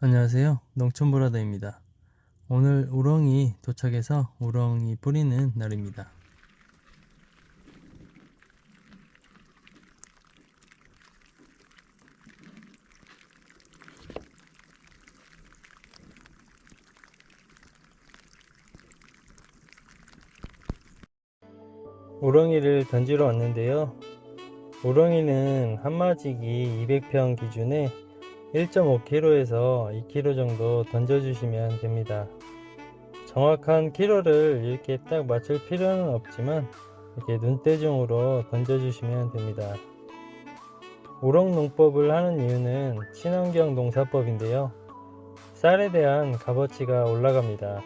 안녕하세요. 농촌브라더입니다. 오늘 우렁이 도착해서 우렁이 뿌리는 날입니다. 우렁이를 던지러 왔는데요. 우렁이는 한마지기 200평 기준에 1.5kg에서 2kg 정도 던져주시면 됩니다. 정확한 키로를 이렇게 딱 맞출 필요는 없지만 이렇게 눈대중으로 던져주시면 됩니다. 우렁 농법을 하는 이유는 친환경 농사법인데요. 쌀에 대한 값어치가 올라갑니다.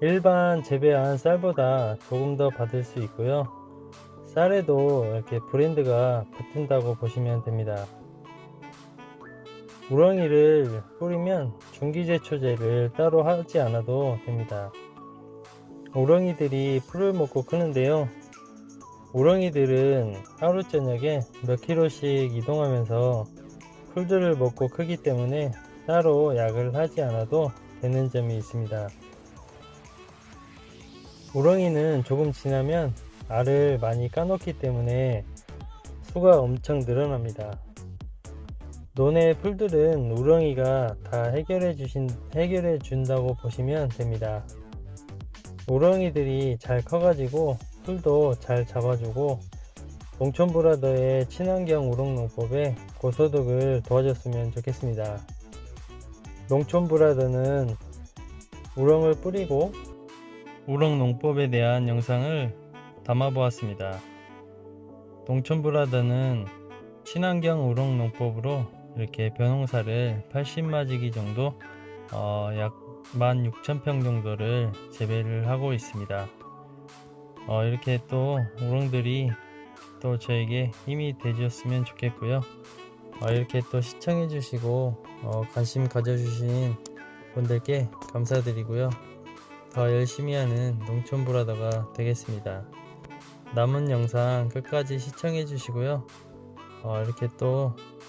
일반 재배한 쌀보다 조금 더 받을 수 있고요. 쌀에도 이렇게 브랜드가 붙은다고 보시면 됩니다. 우렁이를 뿌리면 중기제초제를 따로 하지 않아도 됩니다. 우렁이들이 풀을 먹고 크는데요. 우렁이들은 하루 저녁에 몇 킬로씩 이동하면서 풀들을 먹고 크기 때문에 따로 약을 하지 않아도 되는 점이 있습니다. 우렁이는 조금 지나면 알을 많이 까놓기 때문에 수가 엄청 늘어납니다. 논의 풀들은 우렁이가 다 해결해 주신 해결해 준다고 보시면 됩니다. 우렁이들이 잘 커가지고 풀도 잘 잡아주고 농촌브라더의 친환경 우렁농법에 고소득을 도와줬으면 좋겠습니다. 농촌브라더는 우렁을 뿌리고 우렁농법에 대한 영상을 담아보았습니다. 농촌브라더는 친환경 우렁농법으로 이렇게 벼농사를 80마지기 정도 어, 약 16,000평 정도를 재배를 하고 있습니다. 어, 이렇게 또 우렁들이 또 저에게 힘이 되주셨으면 좋겠고요. 어, 이렇게 또 시청해 주시고 어, 관심 가져주신 분들께 감사드리고요. 더 열심히 하는 농촌 브라더가 되겠습니다. 남은 영상 끝까지 시청해 주시고요. 어, 이렇게 또